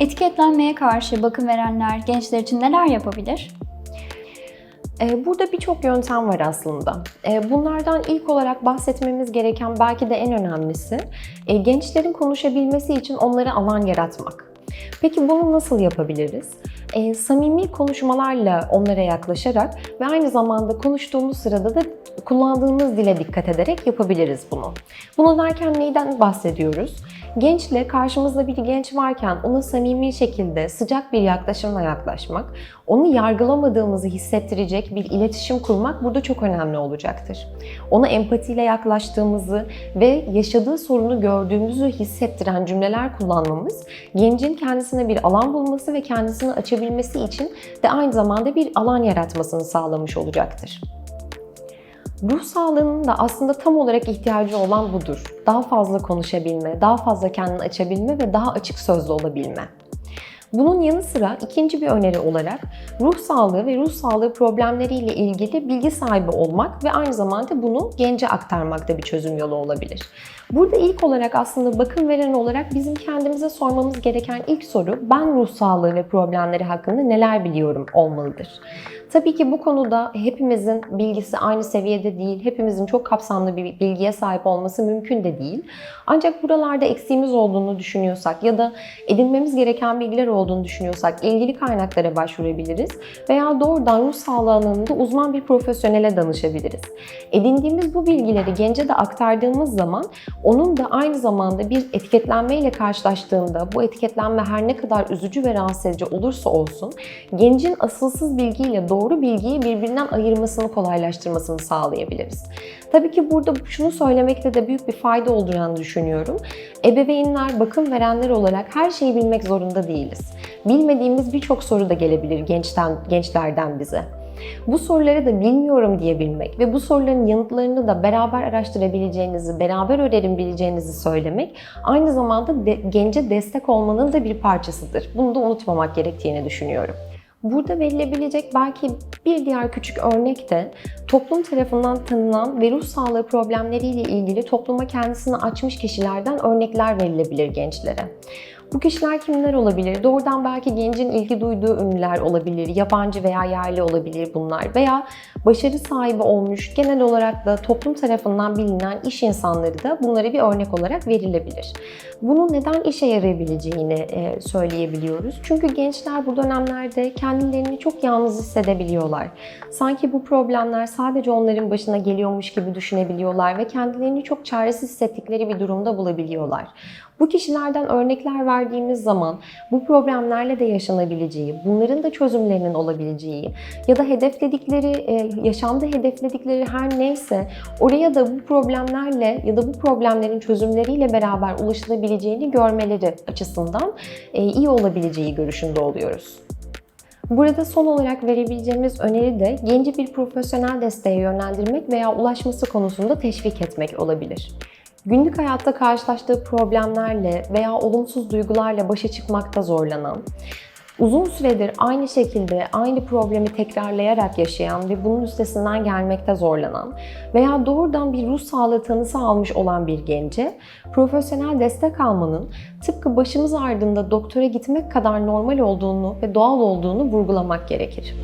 Etiketlenmeye karşı bakım verenler gençler için neler yapabilir? Ee, Burada birçok yöntem var aslında. Ee, Bunlardan ilk olarak bahsetmemiz gereken belki de en önemlisi e, gençlerin konuşabilmesi için onlara alan yaratmak. Peki bunu nasıl yapabiliriz? Ee, samimi konuşmalarla onlara yaklaşarak ve aynı zamanda konuştuğumuz sırada da kullandığımız dile dikkat ederek yapabiliriz bunu. Bunu derken neyden bahsediyoruz? Gençle karşımızda bir genç varken ona samimi şekilde sıcak bir yaklaşımla yaklaşmak, onu yargılamadığımızı hissettirecek bir iletişim kurmak burada çok önemli olacaktır. Ona empatiyle yaklaştığımızı ve yaşadığı sorunu gördüğümüzü hissettiren cümleler kullanmamız gencin kendisine bir alan bulması ve kendisini açabilmesi için de aynı zamanda bir alan yaratmasını sağlamış olacaktır. Ruh sağlığının da aslında tam olarak ihtiyacı olan budur. Daha fazla konuşabilme, daha fazla kendini açabilme ve daha açık sözlü olabilme. Bunun yanı sıra ikinci bir öneri olarak ruh sağlığı ve ruh sağlığı problemleriyle ilgili bilgi sahibi olmak ve aynı zamanda bunu gence aktarmak da bir çözüm yolu olabilir. Burada ilk olarak aslında bakım veren olarak bizim kendimize sormamız gereken ilk soru ben ruh sağlığı ve problemleri hakkında neler biliyorum olmalıdır. Tabii ki bu konuda hepimizin bilgisi aynı seviyede değil, hepimizin çok kapsamlı bir bilgiye sahip olması mümkün de değil. Ancak buralarda eksiğimiz olduğunu düşünüyorsak ya da edinmemiz gereken bilgiler olduğunu düşünüyorsak ilgili kaynaklara başvurabiliriz veya doğrudan ruh sağlığı alanında uzman bir profesyonele danışabiliriz. Edindiğimiz bu bilgileri gence de aktardığımız zaman onun da aynı zamanda bir etiketlenme ile karşılaştığında bu etiketlenme her ne kadar üzücü ve rahatsız edici olursa olsun gencin asılsız bilgiyle doğru bilgiyi birbirinden ayırmasını kolaylaştırmasını sağlayabiliriz. Tabii ki burada şunu söylemekte de büyük bir fayda olacağını düşünüyorum. Ebeveynler, bakım verenler olarak her şeyi bilmek zorunda değiliz. Bilmediğimiz birçok soru da gelebilir gençten, gençlerden bize. Bu soruları da bilmiyorum diyebilmek ve bu soruların yanıtlarını da beraber araştırabileceğinizi, beraber öğrenebileceğinizi söylemek aynı zamanda de, gence destek olmanın da bir parçasıdır. Bunu da unutmamak gerektiğini düşünüyorum. Burada verilebilecek belki bir diğer küçük örnek de toplum tarafından tanınan ve ruh sağlığı problemleriyle ilgili topluma kendisini açmış kişilerden örnekler verilebilir gençlere. Bu kişiler kimler olabilir? Doğrudan belki gencin ilgi duyduğu ünlüler olabilir, yabancı veya yerli olabilir bunlar veya başarı sahibi olmuş, genel olarak da toplum tarafından bilinen iş insanları da bunlara bir örnek olarak verilebilir. Bunun neden işe yarayabileceğini e, söyleyebiliyoruz. Çünkü gençler bu dönemlerde kendilerini çok yalnız hissedebiliyorlar. Sanki bu problemler sadece onların başına geliyormuş gibi düşünebiliyorlar ve kendilerini çok çaresiz hissettikleri bir durumda bulabiliyorlar. Bu kişilerden örnekler verdiğimiz zaman bu problemlerle de yaşanabileceği, bunların da çözümlerinin olabileceği ya da hedefledikleri, e, yaşamda hedefledikleri her neyse oraya da bu problemlerle ya da bu problemlerin çözümleriyle beraber ulaşılabileceğini görmeleri açısından e, iyi olabileceği görüşünde oluyoruz. Burada son olarak verebileceğimiz öneri de genci bir profesyonel desteğe yönlendirmek veya ulaşması konusunda teşvik etmek olabilir. Günlük hayatta karşılaştığı problemlerle veya olumsuz duygularla başa çıkmakta zorlanan, uzun süredir aynı şekilde aynı problemi tekrarlayarak yaşayan ve bunun üstesinden gelmekte zorlanan veya doğrudan bir ruh sağlığı tanısı almış olan bir gence profesyonel destek almanın tıpkı başımız ardında doktora gitmek kadar normal olduğunu ve doğal olduğunu vurgulamak gerekir.